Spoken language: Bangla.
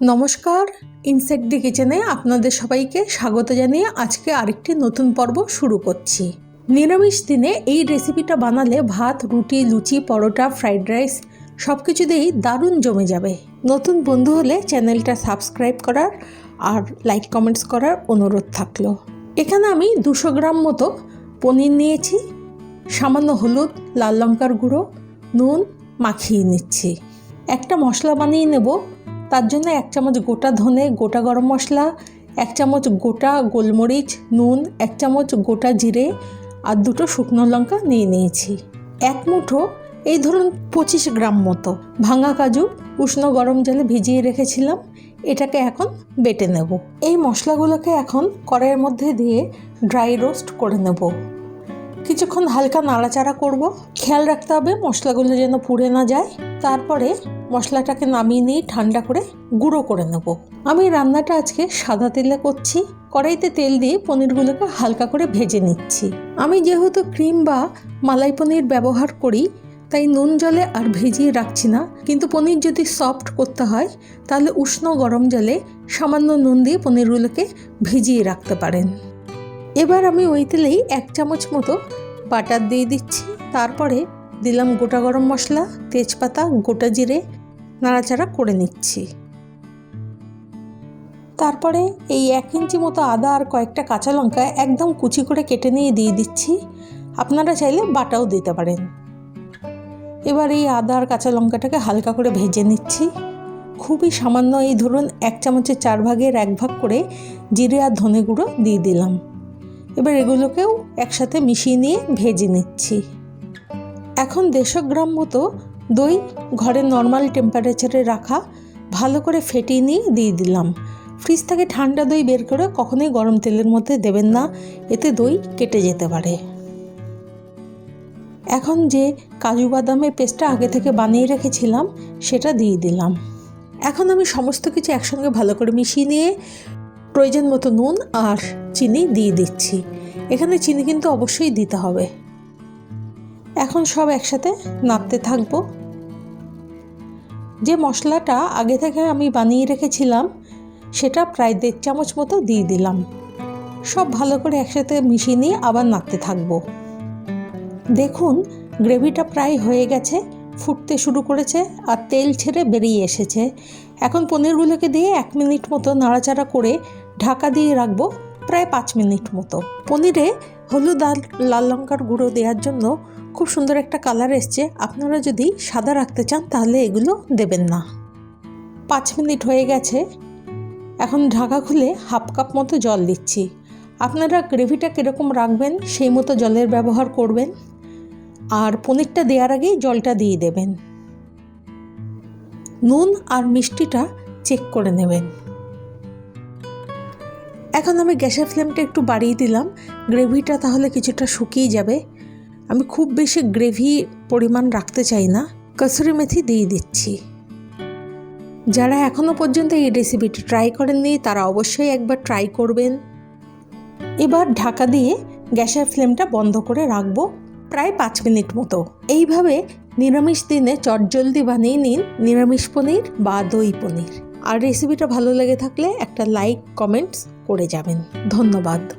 নমস্কার ইনসেক্ট দি কিচেনে আপনাদের সবাইকে স্বাগত জানিয়ে আজকে আরেকটি নতুন পর্ব শুরু করছি। নিরামিষ দিনে এই রেসিপিটা বানালে ভাত, রুটি, লুচি, পরোটা ফ্রাইড রাইস সব কিছুতেই দারুণ জমে যাবে। নতুন বন্ধু হলে চ্যানেলটা সাবস্ক্রাইব করার আর লাইক কমেন্টস করার অনুরোধ থাকল। এখানে আমি দুশো গ্রাম মতো পনির নিয়েছি, সামান্য হলুদ, লাল লঙ্কার গুঁড়ো, নুন মাখিয়ে নিচ্ছি। একটা মশলা বানিয়ে নেব তার জন্য এক চামচ গোটা ধনে, গোটা গরম মশলা, এক চামচ গোটা গোলমরিচ, নুন, এক চামচ গোটা জিরে আর দুটো শুকনো লঙ্কা নিয়ে নিয়েছি। এক মুঠো এই ধরুন পঁচিশ গ্রাম মতো ভাঙা কাজু উষ্ণ গরম জলে ভিজিয়ে রেখেছিলাম। এটাকে এখন বেটে নেব। এই মশলাগুলোকে এখন কড়াইয়ের মধ্যে দিয়ে ড্রাই রোস্ট করে নেব। কিছুক্ষণ হালকা নাড়াচাড়া করব। খেয়াল রাখতে হবে মশলাগুলো যেন পুড়ে না যায়। তারপরে মশলাটাকে নামিয়ে নিয়ে ঠান্ডা করে গুঁড়ো করে নেব। আমি রান্নাটা আজকে সাদা তেলে করছি। কড়াইতে তেল দিয়ে পনিরগুলোকে হালকা করে ভেজে নিচ্ছি। আমি যেহেতু ক্রিম বা মালাই পনির ব্যবহার করি, তাই নুন, জলে আর ভেজিয়ে রাখছি না। কিন্তু পনির যদি সফট করতে হয়, তাহলে উষ্ণ গরম জলে সামান্য নুন দিয়ে পনিরগুলোকে ভিজিয়ে রাখতে পারেন। এবার আমি ওই তেলেই এক চামচ মতো বাটার দিয়ে দিচ্ছি। তারপরে দিলাম গোটা গরম মশলা, তেজপাতা, গোটা জিরে, নাড়াচাড়া করে নিচ্ছি। তারপরে এই এক ইঞ্চি মতো আদা আর কয়েকটা কাঁচা লঙ্কা একদম কুচি করে কেটে নিয়ে দিয়ে দিচ্ছি। আপনারা চাইলে বাটাও দিতে পারেন। এবার এই আদা আর কাঁচা লঙ্কাটাকে হালকা করে ভেজে নিচ্ছি। খুবই সামান্য এই ধরুন এক চামচের চার ভাগের এক ভাগ করে জিরে আর ধনে গুঁড়ো দিয়ে দিলাম। এবার এগুলোকেও একসাথে মিশিয়ে নিয়ে ভেজে নিচ্ছি। এখন দেড়শো গ্রাম মতো দই ঘরে নর্মাল টেম্পারেচারে রাখা, ভালো করে ফেটিয়ে নিয়ে দিয়ে দিলাম। ফ্রিজ থেকে ঠান্ডা দই বের করে কখনোই গরম তেলের মধ্যে দেবেন না, এতে দই কেটে যেতে পারে। এখন যে কাজু বাদামের পেস্টটা আগে থেকে বানিয়ে রেখেছিলাম, সেটা দিয়ে দিলাম। এখন আমি সমস্ত কিছু একসঙ্গে ভালো করে মিশিয়ে নিয়ে প্রয়োজন মতো নুন আর চিনি দিয়ে দিচ্ছি। এখানে চিনি কিন্তু অবশ্যই দিতে হবে। এখন সব একসাথে নাড়তে থাকব। যে মশলাটা আগে থেকে আমি বানিয়ে রেখেছিলাম, সেটা প্রায় দেড় চামচ মতো দিয়ে দিলাম। সব ভালো করে একসাথে মিশিয়ে নিয়ে আবার নাড়তে থাকব। দেখুন, গ্রেভিটা প্রায় হয়ে গেছে, ফুটতে শুরু করেছে আর তেল ছেড়ে বেরিয়ে এসেছে। এখন পনিরগুলোকে দিয়ে এক মিনিট মতো নাড়াচাড়া করে ঢাকা দিয়ে রাখব প্রায় পাঁচ মিনিট মতো। পনিরে হলুদ আর লাল লঙ্কার গুঁড়ো দেওয়ার জন্য খুব সুন্দর একটা কালার এসছে। আপনারা যদি সাদা রাখতে চান তাহলে এগুলো দেবেন না। পাঁচ মিনিট হয়ে গেছে। এখন ঢাকা খুলে হাফ কাপ মতো জল দিচ্ছি। আপনারা গ্রেভিটা কীরকম রাখবেন সেই মতো জলের ব্যবহার করবেন। আর পনিরটা দেওয়ার আগেই জলটা দিয়ে দেবেন। নুন আর মিষ্টিটা চেক করে নেবেন। এখন আমি গ্যাসের ফ্লেমটা একটু বাড়িয়ে দিলাম। গ্রেভিটা তাহলে কিছুটা শুকিয়ে যাবে। আমি খুব বেশি গ্রেভি পরিমাণ রাখতে চাই না। কসুরি মেথি দিয়ে দিচ্ছি। যারা এখনও পর্যন্ত এই রেসিপিটি ট্রাই করেননি, তারা অবশ্যই একবার ট্রাই করবেন। এবার ঢাকা দিয়ে গ্যাসের ফ্লেমটা বন্ধ করে রাখব প্রায় পাঁচ মিনিট মতো। এইভাবে নিরামিষ দিনে চটজলদি বানিয়ে নিন নিরামিষ পনির বা দই পনির। আর রেসিপিটা ভালো লেগে থাকলে একটা লাইক কমেন্টস করে যাবেন। ধন্যবাদ।